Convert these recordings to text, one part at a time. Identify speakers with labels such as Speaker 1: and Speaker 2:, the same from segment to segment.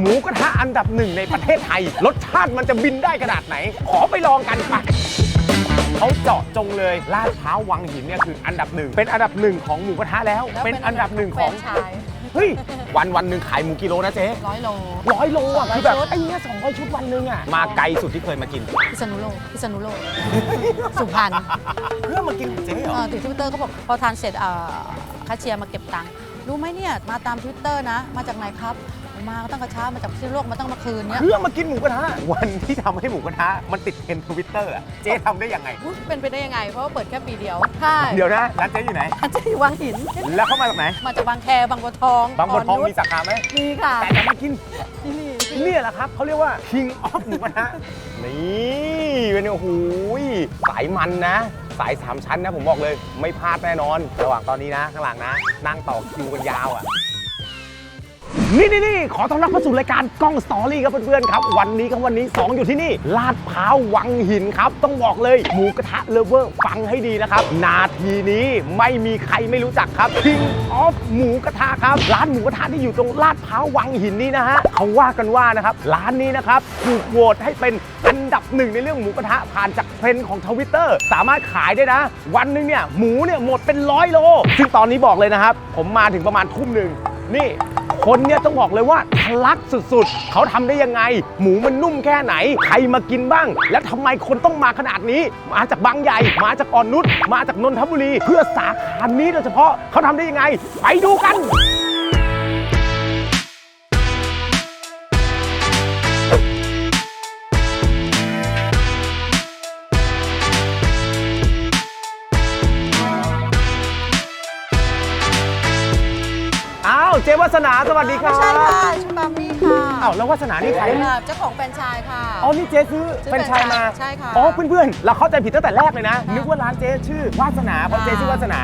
Speaker 1: หมูกระทะอันดับหนึ่งในประเทศไทย รสชาติมันจะบินได้ขนาดไหน ขอไปลองกันไปเขาเจาะจงเลยลาดพร้าววังหินเนี่ยคืออันดับหนึ่งเป็นอันดับหนึ่งของหมูกระทะแล้ว
Speaker 2: แล้ว
Speaker 1: เป็นอันดับหนึ่งของ
Speaker 2: แฟรนไชาย
Speaker 1: เฮ้ย วันวันหนึ่งขายหมูกิโลนะเจ๊
Speaker 2: ร้อยโล
Speaker 1: ร้อยโลอะ
Speaker 2: 200
Speaker 1: คือแบบ
Speaker 2: ชุด
Speaker 1: ไอ้เนี่ยสองร้อยชุดวันหนึ่งอะมาไกลสุดที่เคยมากิน
Speaker 2: พิษณุโลกพิษณุโลก สุพรรณ
Speaker 1: เพื่อมากินของเจ๊เหรอ
Speaker 2: เออติดทวิตเตอร์เขาบอกพอทานเสร็จเอ่อแคชเชียร์มาเก็บตังค์รู้ไหมเนี่ย มาตามทวิตเตอร์นะ มาจากไหนครับ มาตั้งกระช้ามาจากพิษณุโลกมาตั้งเมื่อคืนเนี้ย
Speaker 1: เพื่อมากินหมูกระทะวันที่ทำให้หมูกระทะมันติดเทรนด์ทวิตเตอร์เจ๊ทำได้ยังไง
Speaker 2: อุ๊ยเป็นไปได้ยังไง เพราะว่าเปิดแค่ปีเดียวใช่
Speaker 1: เดี๋ยวนะร้านเจ๊อยู่ไหน
Speaker 2: อาจจะอยู่วังหิน
Speaker 1: แล้วเข้ามาจากไหน
Speaker 2: มาจากบางแคบางบัวทอง
Speaker 1: บางบัวทอง
Speaker 2: นุช
Speaker 1: มีสาขาไหม
Speaker 2: มีค่ะ
Speaker 1: แต่จะมากิน
Speaker 2: ที่นี่
Speaker 1: เนี่ยแหละครับเขาเรียกว่า king of หมูกระทะนี่เป็นโอ้โหยสายมันนะ สายสามชั้นนะผมบอกเลย ไม่พลาดแน่นอน ระหว่างตอนนี้นะ ข้างหลังนะ นั่งต่อคิวกันยาวอะ นี่นี่นี่ขอต้อนรับเข้าสู่รายการกล้องสตอรี่ครับเพื่อนๆครับ วันนี้ครับวันนี้ 2 อยู่ที่นี่ลาดพร้าววังหินครับ ต้องบอกเลยหมูกระทะเลเวอร์ฟังให้ดีนะครับ นาทีนี้ไม่มีใครไม่รู้จักครับ King of หมูกระทะครับ ร้านหมูกระทะที่อยู่ตรงลาดพร้าววังหินนี่นะฮะเขาว่ากันว่านะครับร้านนี้นะครับถูกโหวตให้เป็นอันดับหนึ่งในเรื่องหมูกระทะผ่านจากเทรนด์ของทวิตเตอร์สามารถขายได้นะ วันหนึงเนี่ยหมูเนี่ยหมดเป็นร้อยโลซึ่งตอนนี้บอกเลยนะครับผมมาถึงประมาณทุ่มหนึ่งนี่ คนเนี่ยต้องบอกเลยว่าทะลักสุดๆ เขาทำได้ยังไง หมูมันนุ่มแค่ไหน ใครมากินบ้าง แล้วทำไมคนต้องมาขนาดนี้ มาจากบางใหญ่ มาจากอ่อนนุชมาจากนนทบุรี เพื่อสาขานี้โดยเฉพาะเขาทำได้ยังไง ไปดูกัน อ้าวเจ๊วัสนาสวัสดีครั
Speaker 2: ไม่
Speaker 1: บ
Speaker 2: ใช่ค่ะชื่อปามี่ค่ะ
Speaker 1: อ้าวแล้ววัสนานี่ใคร
Speaker 2: ค่ะเจ้าของแฟรนไชายค่ะ
Speaker 1: อ๋อนี่เจ๊ซื้อ
Speaker 2: ซื้อ
Speaker 1: เป็นไชายมา
Speaker 2: ใช่ค่ะ
Speaker 1: อ๋อเพื่อนๆเราเข้าใจผิดตั้งแต่แรกเลยนะ
Speaker 2: ค่ะ
Speaker 1: นึกว่าร้านเจ๊ชื่อวาสนาเพราะเจ๊ชื่อวาสนา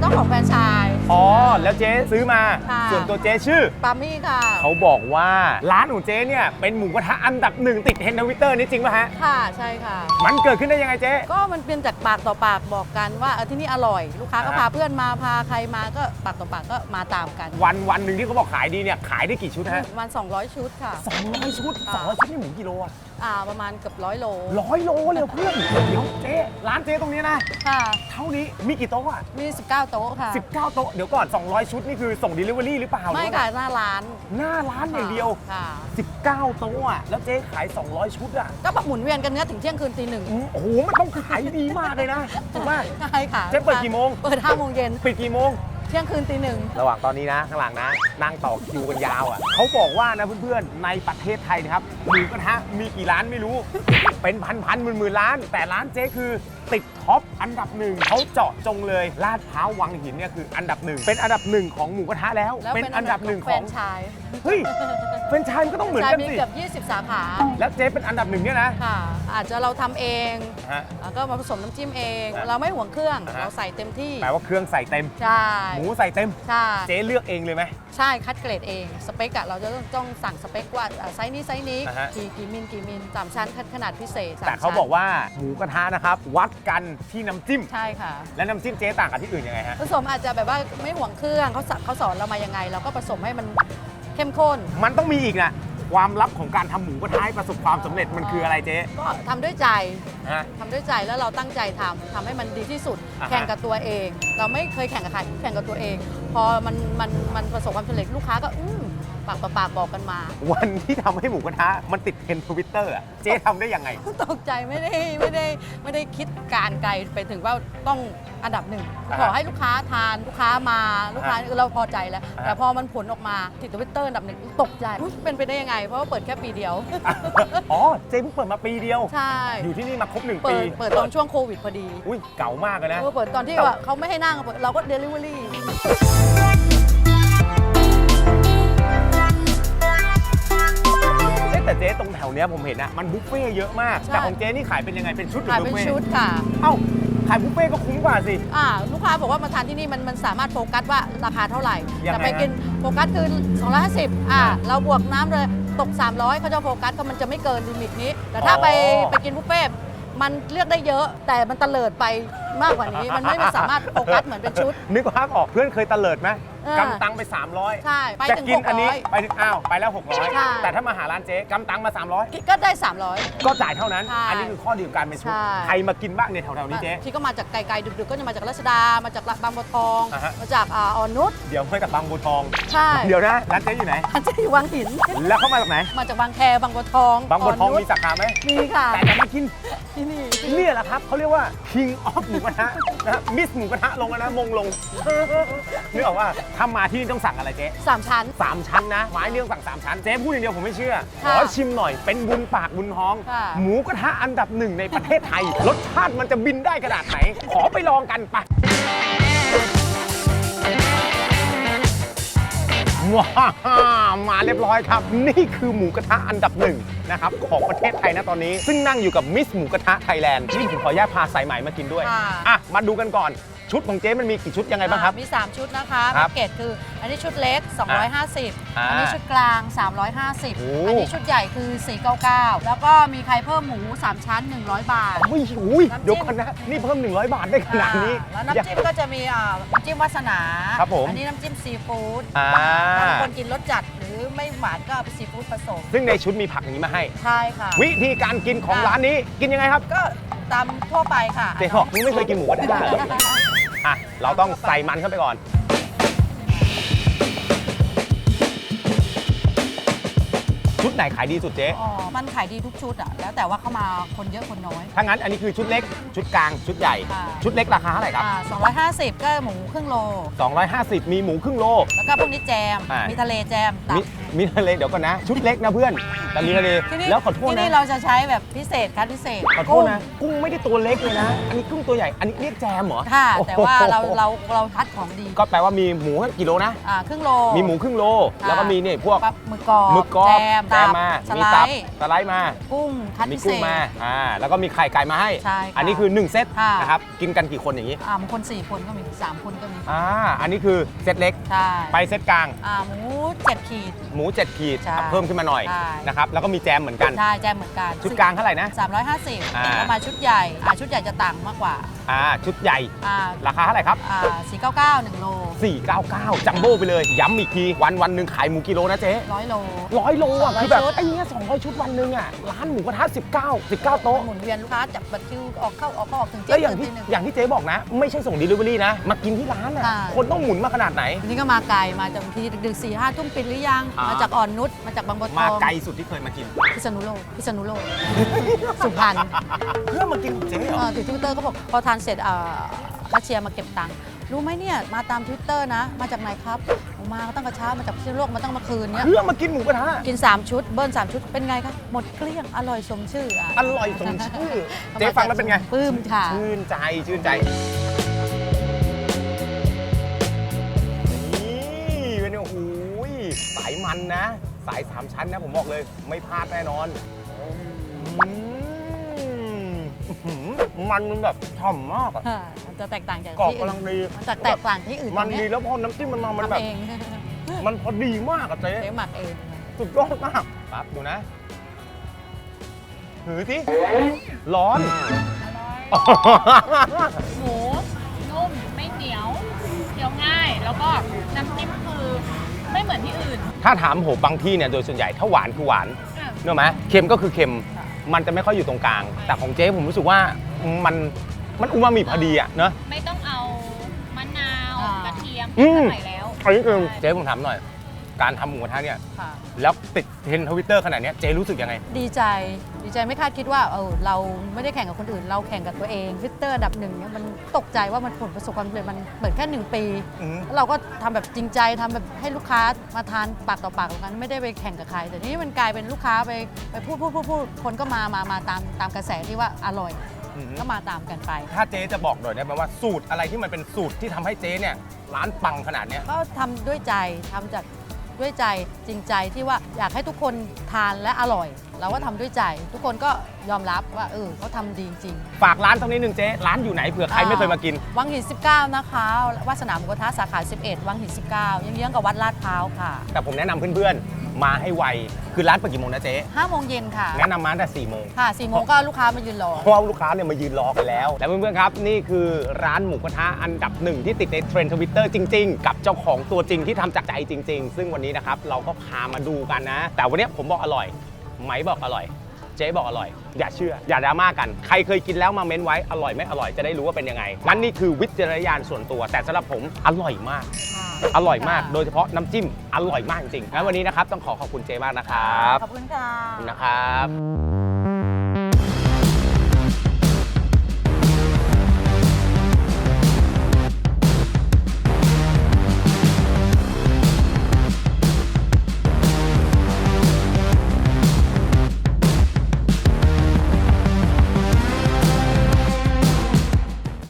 Speaker 2: เจ้าของแฟรนไชาย
Speaker 1: อ๋อ แล้วเจ๊ซื้อมา
Speaker 2: ค่ะ
Speaker 1: ส่วนตัวเจ๊ชื่อ
Speaker 2: ปามี่ค่ะ
Speaker 1: เขาบอกว่าร้านของเจ๊เนี่ยเป็นหมูกระทะอันดับหนึ่งติดเทรนด์ทวิตเตอร์นี่จริงป่ะฮะ
Speaker 2: ค่ะใช่ค่ะ
Speaker 1: มันเกิดขึ้นได้ยังไงเจ๊
Speaker 2: ก็มันเป็นจากปากต่อปากบอกกันว่าเออที่นี่อร่อย ลูกค้าก็
Speaker 1: อ่า
Speaker 2: พาเพื่อนมาพาใครมาก็ปากต่อปากก็มาตามกัน
Speaker 1: วันวันหนึ่งที่เขาบอกขายดีเนี่ยขายได้กี่ชุดฮะ
Speaker 2: ประมาณ200 ชุดค่ะ
Speaker 1: สองร้อยชุด
Speaker 2: ค่ะ
Speaker 1: สองร้อยชุดนี่หมูกิโลอะ
Speaker 2: อ่าประมาณเกือบร้อยโล
Speaker 1: ร้อยโลเลยเพื่อนเดี๋ยวเจ๊ร้านเจ๊ตรงนี้นะ
Speaker 2: ค่ะ
Speaker 1: เท่านี้มีกี่โต๊ะอะ
Speaker 2: มี 19 โต๊ะค่ะ
Speaker 1: 19 โต๊ะ เดี๋ยวก่อน 200 ชุด นี่คือส่ง Delivery หรือเปล่า
Speaker 2: ไม่
Speaker 1: หรือว่า
Speaker 2: ค่ะ หน้าร้าน
Speaker 1: หน้าร้านอย่างเดียว
Speaker 2: ค่ะ
Speaker 1: 19 โต๊ะอะแล้วเจ๊ขาย 200 ชุดอะ
Speaker 2: ก็หมุนเวียนกันเนื้อถึงเที่ยงคืนตีหนึ่ง
Speaker 1: อืมโอ้โห มันต้องขายดีมากเลยนะถูกไหม
Speaker 2: ใช่ค่ะ
Speaker 1: เจ๊เปิดกี่โมง
Speaker 2: เปิด5โมงเย็น
Speaker 1: ปิดกี่โมง
Speaker 2: เที่ยงคืนตีหนึ่ง
Speaker 1: ระหว่างตอนนี้นะข้างหลังนะ นั่งต่อคิวกันยาวอะเขาบอกว่านะเพื่อนๆในประเทศไทยนะครับหมูกระทะมีกี่ร้านไม่รู้ เป็นพันพันหมื่นหมื่นๆร้าน แต่ร้านเจ๊คือติดท็อปอันดับหนึ่งเขาเจาะจงเลยลาดพร้าววังหินเนี่ยคืออันดับหนึ่งเป็นอันดับหนึ่งของหมูกระทะแล้ว
Speaker 2: แล้ว
Speaker 1: เป็นอันดับหนึ่ง
Speaker 2: แฟ
Speaker 1: ข
Speaker 2: ร
Speaker 1: อง
Speaker 2: นไชาย
Speaker 1: เฮ้ยเฟรนไชายมันก็ต้องเหมือน
Speaker 2: ชาย
Speaker 1: กัน
Speaker 2: มี
Speaker 1: สิ
Speaker 2: เกือบ 20 สาขา
Speaker 1: แล้วเจ๊เป็นอันดับหนึ่งเนี่ยนะ
Speaker 2: ค่ะ อาจจะเราทำเอง
Speaker 1: ฮะ
Speaker 2: แล้วก็มาผสมน้ำจิ้มเอง
Speaker 1: อะ
Speaker 2: เราไม่ห่วงเครื่อง
Speaker 1: อ่าฮะ
Speaker 2: เราใส่เต็มที่
Speaker 1: แปลว่าเครื่องใส่เต็ม
Speaker 2: ใช่
Speaker 1: หมูใส่เต็ม
Speaker 2: ใช่
Speaker 1: เจ๊เลือกเองเลยไหม
Speaker 2: ใช่ คัดเกรดเอง สเปคอะเราจะต้องต้องสั่งสเปคว่าอะไซส์นี้ไซส์นี้
Speaker 1: อ่าฮะ
Speaker 2: กี่กี่มิลกี่มิลสามชั้นขนาดพิเศษสม
Speaker 1: แต่เขา
Speaker 2: ชั้น
Speaker 1: บอกว่าหมูกระทะนะครับ วัดกันที่น้ำจิ้ม
Speaker 2: ใช่ค่ะ
Speaker 1: และน้ำจิ้มเจ๊ต่างกับที่อื่นยังไงฮะ
Speaker 2: ผสมอาจจะแบบว่าไม่ห่วงเครื่องเขาสเขาสอนเรามายังไง เราก็ผสมให้มัน เข้มข้น
Speaker 1: มันต้องมีอีกนะความลับของการทำหมูกระทะให้ประสบความสำเร็จมันคืออะไรเจ๊
Speaker 2: ก็ทำด้วยใจ
Speaker 1: ฮะ
Speaker 2: ทำด้วยใจแล้วเราตั้งใจทำทำให้มันดีที่สุด
Speaker 1: อ่าฮะ
Speaker 2: แข่งกับตัวเอง เราไม่เคยแข่งกับใครแข่งกับตัวเอง พอมันมันมันประสบความสำเร็จลูกค้าก็อืม ปากต่อปากบอกกันมา
Speaker 1: วันที่ทำให้หมูกระทะมันติดเทรนด์ทวิตเตอร์เจ๊ทำได้ยังไง
Speaker 2: ตกใจไม่ได้ไม่ได้ไม่ได้คิดการไกลไปถึงว่าต้องอันดับหนึ่ง
Speaker 1: อ่าฮะ
Speaker 2: ขอให้ลูกค้าทานลูกค้ามาลูกค้า
Speaker 1: อ่าฮะ
Speaker 2: เราพอใจแล้ว
Speaker 1: อ่าฮะ
Speaker 2: แต่พอมันผลออกมาติดทวิตเตอร์อันดับหนึ่งตกใจอุ๊ยเป็นไปได้ยังไง เพราะว่าเปิดแค่ปีเดียว
Speaker 1: อ๋อ เจ๊เพิ่งเปิดมาปีเดียว
Speaker 2: ใช่
Speaker 1: อยู่ที่นี่มาครบหนึ่ง
Speaker 2: เปิ
Speaker 1: ปี
Speaker 2: ดเปิดตอนช่วงโควิดพอดี
Speaker 1: อุ้ยเก่ามากเลยนะ
Speaker 2: เออเปิดตอนที่ว่าเขาไม่ให้นั่งเราก็เดลิเวอรี่
Speaker 1: แต่เจ๊ตรงแถวเนี้ยผมเห็นอะมันบุฟเฟ่ต์เยอะมากแต่ของเจ๊นี่ขายเป็นยังไงเป็นชุดหรือ
Speaker 2: ขาย
Speaker 1: บุ
Speaker 2: เป็น
Speaker 1: ฟเฟ่ต์
Speaker 2: ชุดค่ะ
Speaker 1: เอ้าขายบุฟเฟ่ต์ก็คุ้มกว่าสิ
Speaker 2: อ่าลูกค้าบอกว่ามาทานที่นี่มันมันสามารถโฟกัสว่าราคาเท่าไหร่
Speaker 1: ยังไง
Speaker 2: แต่ไปกินโฟกัสคือ250อ่าเราบวกน้ำเลยตก 300เขาจะโฟกัสก็มันจะไม่เกินลิมิตนี้ แต่ถ้าไปไปกินบุฟเฟ่ต์มันเลือกได้เยอะ แต่มันเตลิดไปมากกว่านี้ มันไม่สามารถโฟกัสเหมือนเป็นชุด
Speaker 1: นึกภาพออกเพื่อนเคยตะเลิดไหม
Speaker 2: ออกำ
Speaker 1: ตังค์ไป 300
Speaker 2: ใช่ไป
Speaker 1: จะ
Speaker 2: ถึง
Speaker 1: กินอันนี้
Speaker 2: 600
Speaker 1: ไปถึงอ้าวไปแล้ว
Speaker 2: ใช่
Speaker 1: 600 แต่ถ้ามาหาร้านเจ๊กำตังค์มา 300
Speaker 2: ก็ได้ 300
Speaker 1: ก็จ่ายเท่านั้น
Speaker 2: ใช่
Speaker 1: อันนี้คือข้อดีของการเป็นชุด
Speaker 2: ใช่
Speaker 1: ใครมากินบ้างเนี่ยแถวๆนี้เจ๊
Speaker 2: ที่ก็มาจากไกลๆดึกๆก็จะมาจากรัชดา มาจากบางบัวทอง
Speaker 1: อ่าฮะ
Speaker 2: มาจากอ่าอ่อนนุช
Speaker 1: เดี๋ยวมาจากบางบัวทอง
Speaker 2: ใช่
Speaker 1: เดี๋ยวนะร้านเจ๊อยู่ไหน
Speaker 2: อันที่วังหิน
Speaker 1: แล้วเขามาจากไหน
Speaker 2: มาจากบางแคบางบัวทอง
Speaker 1: บางบัวทอง
Speaker 2: นุช
Speaker 1: มีสาขาไหม
Speaker 2: มีค่ะ
Speaker 1: แต่จะมากิน
Speaker 2: ที่นี่
Speaker 1: เนี่ยแหละครับเขาเรียกว่า king of หมูกระทะนะมิสหมูกระทะลงแล้วนะมงลงนึกออกว่าถ้ามาที่นี่ต้องสั่งอะไรเจ๊
Speaker 2: สามชั้น
Speaker 1: สามชั้นนะไม้เรื่องสั่งสามชั้นเจ๊พูดอย่างเดียวผมไม่เชื่อข
Speaker 2: ค่ะ
Speaker 1: อชิมหน่อยเป็นบุญปากบุญท้อง
Speaker 2: ค่ะ
Speaker 1: หมูกระทะอันดับหนึ่งในประเทศไทย รสชาติมันจะบินได้ขนาดไหน ขอไปลองกันไปะว้าวมาเรียบร้อยครับ นี่คือหมูกระทะอันดับหนึ่งนะครับของประเทศไทยนะตอนนี้ ซึ่งนั่งอยู่กับมิสหมูกระทะไทยแลนด์นี่ผมขออนุญาตพาสายใหม่มากินด้วย
Speaker 2: ค่ะ
Speaker 1: อะ มาดูกันก่อน ชุดของเจ๊มันมีกี่ชุดยังไงบ้างครับ
Speaker 2: มี 3 ชุดนะคะ
Speaker 1: ครับ
Speaker 2: แพ็กเกจคืออันนี้ชุดเล็ก 250
Speaker 1: อ่า
Speaker 2: อันนี้ชุดกลาง350
Speaker 1: โอ้
Speaker 2: อันนี้ชุดใหญ่คือ 499 แล้วก็มีใครเพิ่มหมู 3 ชั้น 100 บาท
Speaker 1: อุ้ยอุ้ย
Speaker 2: น้ำจิ้ม
Speaker 1: เดี๋ยวก่อนนะนี่เพิ่ม 100 บาทได้ขนาดนี้
Speaker 2: อ่าแล้วน้ำจิ้มก็จะมีอ่าน้ำจิ้มวาสนา
Speaker 1: ครับผม
Speaker 2: อันนี้น้ำจิ้มซีฟู้ด
Speaker 1: อ่า
Speaker 2: บางคนกินรสจัดหรือไม่หวานก็เอาไปซีฟู้ดผสม
Speaker 1: ซึ่งในชุดมีผักอย่างนี้มาให้
Speaker 2: ใช่ค่ะ
Speaker 1: วิธีการกินของ
Speaker 2: อะ
Speaker 1: ร้านนี้กินยังไงครับ
Speaker 2: ก็ตามทั่วไปค่ะ
Speaker 1: เจ๊บอกนี่ไม่เคยกินหมูกระทะเหรอ อะเราต้องใส่มันเข้าไปก่อน ชุดไหนขายดีสุดเจ๊
Speaker 2: อ๋อมันขายดีทุกชุดอะ แล้วแต่ว่าเข้ามาคนเยอะคนน้อย
Speaker 1: ถ้างั้นอันนี้คือชุดเล็ก ชุดกลาง ชุดใหญ่
Speaker 2: อ่า
Speaker 1: ชุดเล็กราคาเท่าไหร่ครับ
Speaker 2: อ่า250 ก็หมูครึ่งโล
Speaker 1: 250 มีหมูครึ่งโล
Speaker 2: แล้วก็พวกนี้แจม
Speaker 1: อ่ามี
Speaker 2: มีทะเลแจมตั
Speaker 1: มี
Speaker 2: บ
Speaker 1: มีทะเลเดี๋ยวก่อนนะ ชุดเล็กนะเพื่อน แต่มีทะเล
Speaker 2: ที่นี่
Speaker 1: แล้วขอโทษ
Speaker 2: ที่
Speaker 1: นะ
Speaker 2: นี่เราจะใช้แบบพิเศษคัดพิเศษ
Speaker 1: ขอโทษนะ กุ้งไม่ได้ตัวเล็กเลยนะ อันนี้กุ้งตัวใหญ่ อันนี้เรียกแจมเหรอ
Speaker 2: ค่ะ
Speaker 1: โอ้โห
Speaker 2: แต่ว่าเราเราเราคัดของดี
Speaker 1: ก็แปลว่ามีหมูกี่โลนะ
Speaker 2: อ่าครึ่งโล
Speaker 1: มีหมูครึ่งโล
Speaker 2: ค่ะ
Speaker 1: แล้วก็มีเนี่ยพวก
Speaker 2: ปั๊บหมึกกรอบ
Speaker 1: หมึกกรอบ
Speaker 2: แจม
Speaker 1: แจ
Speaker 2: ตั
Speaker 1: ม
Speaker 2: บ
Speaker 1: มา
Speaker 2: ส
Speaker 1: มี
Speaker 2: ไล
Speaker 1: ตับ
Speaker 2: ด์
Speaker 1: สไลด์มา
Speaker 2: กุ้งคัด
Speaker 1: มี
Speaker 2: พิเศ
Speaker 1: กุ้ง
Speaker 2: ษ
Speaker 1: มา อ่า แล้วก็มีไข่ไก่มาให้
Speaker 2: ใช่ค่ะ
Speaker 1: อันนี้คือ 1 เซต
Speaker 2: ค่ะ
Speaker 1: นะครับ กินกันกี่คนอย่างนี้
Speaker 2: อ่าบางคน 4 คนก็มี 3 คนก็มี
Speaker 1: อ่า อันนี้คือเซตเล็ก
Speaker 2: ใช่
Speaker 1: ไปเซตกลาง
Speaker 2: อ่าหมู7ขีด
Speaker 1: หมู 7 ขีด
Speaker 2: ใช่
Speaker 1: เพิ่มขึ้นมาหน่อย
Speaker 2: ใช่
Speaker 1: นะครับ แล้วก็มีแจมเหมือนกัน
Speaker 2: ใช่แจมเหมือนกัน
Speaker 1: ชุดกลางเท่าไหร่นะ
Speaker 2: 350
Speaker 1: อ่า
Speaker 2: แล้วมาชุดใหญ่อ่าชุดใหญ่จะต่างมากกว่า
Speaker 1: อ่า ชุดใหญ่
Speaker 2: อ่า
Speaker 1: ราคาเท่าไหร่ครับ
Speaker 2: อ่า499 1 โล
Speaker 1: 499 จัมโบ้ไปเลย ย้ำอีกที วันวันหนึ่งขายหมูกิโลนะเจ๊
Speaker 2: 100โล
Speaker 1: ร้อยโลอะ
Speaker 2: ร้อย
Speaker 1: คือแบบ
Speaker 2: ชุด
Speaker 1: ไอ้เนี้ย200 ชุดวันหนึ่งอะร้านหมูกระทะ19 19 โต๊ะ
Speaker 2: หมุนเวียนลูกค้าจับบัตรคิวออกเข้าออกเข้าออกถึงเที่
Speaker 1: แล้ว
Speaker 2: ย
Speaker 1: อย่าง
Speaker 2: งคื
Speaker 1: ที่
Speaker 2: นตีหนึ่ง
Speaker 1: อย่างที่เจ๊บอกนะ ไม่ใช่ส่ง Delivery นะ มากินที่ร้านอะ
Speaker 2: ค่ะ
Speaker 1: คนต้องหมุนมาขนาดไหน
Speaker 2: อันนี้ก็มาไกลมาจากบางทีดึกๆสี่ห้าทุ่มปิดหรือยัง
Speaker 1: อ่าม
Speaker 2: มาจากอ่อนนุชมาจากบางบัวท
Speaker 1: มา
Speaker 2: อง
Speaker 1: ไกลสุดที่เคยมากิน
Speaker 2: พิษณุโลกพิษณุโลกสุพรรณ
Speaker 1: เพื่อมากินของเจ๊เหรอ
Speaker 2: เออติดทวิตเตอร์ก็บอกพอทานเสร็จเอ่อแคชเชียร์มาเก็บตังค์ รู้ไหมเนี่ย มาตามทวิตเตอร์นะ มาจากไหนครับผมมาตั้งแต่เช้ามาจากพิษณุโลกมาตั้งมาคืนเนี้ย
Speaker 1: เพื่อมากินหมูกระทะ
Speaker 2: กิน 3 ชุด เบิ้ล3ชุดเป็นไงคะหมดเกลี้ยงอร่อยสมชื่ออะ
Speaker 1: อร่อยสมชื่อ เจ๊ฟังแล้วเป็นไง
Speaker 2: ปลื้มค่ะ
Speaker 1: ชื่นใจชื่นใจนี่เป็นโอ้โหยสายมันนะ สายสามชั้นนะผมบอกเลย ไม่พลาดแน่นอนอืมอื้อหือ มันมันแบบฉ่ำมากอะ
Speaker 2: ค่ะมันจะแตกต่างจาก
Speaker 1: กรอบ
Speaker 2: ที่อื่
Speaker 1: กำลั
Speaker 2: น
Speaker 1: งดี
Speaker 2: มันจะแตกต่างที่อื่น
Speaker 1: มัน
Speaker 2: ตรง
Speaker 1: ดี
Speaker 2: เนี้ย
Speaker 1: แล้วพอน้ำจิ้มมันมามันแบบ
Speaker 2: ทำเอง
Speaker 1: มันพอดีมากอะเจ๊
Speaker 2: เจ๊หมักเอง
Speaker 1: สุดยอดมากปั๊บดูนะ ถือสิ ร้อน
Speaker 3: หมูนุ่มไม่เหนียวเคี้ยวง่าย แล้วก็น้ำจิ้มคือไม่เหมือนที่อื่น
Speaker 1: ถ้าถามผมบางที่เนี่ยโดยส่วนใหญ่ถ้าหวานคือหวาน
Speaker 3: อะ
Speaker 1: เนกอะไหมเค็มก็คือเค็ม มันจะไม่ค่อยอยู่ตรงกลาง แต่ของเจ๊ผมรู้สึกว่า มันมันอูมามิพอดีอะเนอะ
Speaker 3: ไม่ต้องเอามะนาว
Speaker 2: อ่า
Speaker 3: กระเทียม
Speaker 1: อืม
Speaker 3: ใส่แล้ว
Speaker 1: อันนี้คือเจ๊ผมถามหน่อย การทำหมูกระทะเนี่ย
Speaker 2: ค่ะ
Speaker 1: แล้วติดเทรนทวิตเตอร์ Twitter ขนาดเนี้ยเจ๊รู้สึกยังไง
Speaker 2: ดีใจดีใจไม่คาดคิดว่าเออเราไม่ได้แข่งกับคนอื่น เราแข่งกับตัวเองฟิตเตอร์อันดับหนึ่งเนี่ยมันตกใจว่ามันผลประสบความสำเร็จมันเปิดแค่หนึ่งปี
Speaker 1: อืม
Speaker 2: แล้วเราก็ทำแบบจริงใจทำแบบให้ลูกค้ามาทานปากต่อปากกันไม่ได้ไปแข่งกับใคร แต่นี่มันกลายเป็นลูกค้าไปไปพูดพูดพูดพูดคนก็มามามาตามตามกระแสที่ว่าอร่อย
Speaker 1: อืม
Speaker 2: ก็มาตามกันไป
Speaker 1: ถ้าเจ๊จะบอกหน่อยได้ไหมว่าสูตรอะไรที่มันเป็นสูตรที่ทำให้เจ๊เนี่ยร้านปังขนาดเนี้ย
Speaker 2: ก็ทำด้วยใจทำจากด้วยใจจริงใจที่ว่าอยากให้ทุกคนทานและอร่อย เราก็ทำด้วยใจ ทุกคนก็ยอมรับว่าเออเขาทำดีจริง
Speaker 1: ฝากร้านตรงนี้หนึ่งเจ๊ร้านอยู่ไหนเผื่อใครไม่เคยมากิน
Speaker 2: วังหิน 19 นะคะวาสนาหมูกระทะสาขา 11 วังหิน 19 ยังเยื้องๆกับวัดลาดพร้าวค่ะ
Speaker 1: แต่ผมแนะนำเพื่อนๆ มาให้ไว คือร้านเปิดกี่โมงนะเจ๊
Speaker 2: 5โมงเย็นค่ะ
Speaker 1: แนะนำมาตั้งแต่4โมง
Speaker 2: ค่ะ4โมงก็ลูกค้ามายืนรอ
Speaker 1: เพราะว่าลูกค้าเนี่ยมายืนรอกันแล้ว และเพื่อนๆครับนี่คือร้านหมูกระทะอันดับหนึ่งที่ติดในเทรนด์ทวิตเตอร์จริง ๆ กับเจ้าของตัวจริงที่ทำจากใจจริง ๆ ซึ่งวันนี้นะครับเราก็พามาดูกันนะ แต่วันนี้ผมบอกอร่อย ไหมบอกอร่อย เจ๊บอกอร่อย อย่าเชื่อ อย่าดราม่ากัน ใครเคยกินแล้วมาเม้นไว้อร่อยไม่อร่อยจะได้รู้ว่าเป็นยังไงนั่นนี่คือวิจารณญาณส่วนตัว แต่สำหรับผมอร่อยมาก อ ร่อยมาก โดยเฉพาะน้ำจิ้มอร่อยมากจริงๆงั้นวันนี้นะครับต้องขอขอบคุณเจ๊มากนะครับ
Speaker 2: ขอบคุณค่ะ
Speaker 1: ขอบคุณนะครับ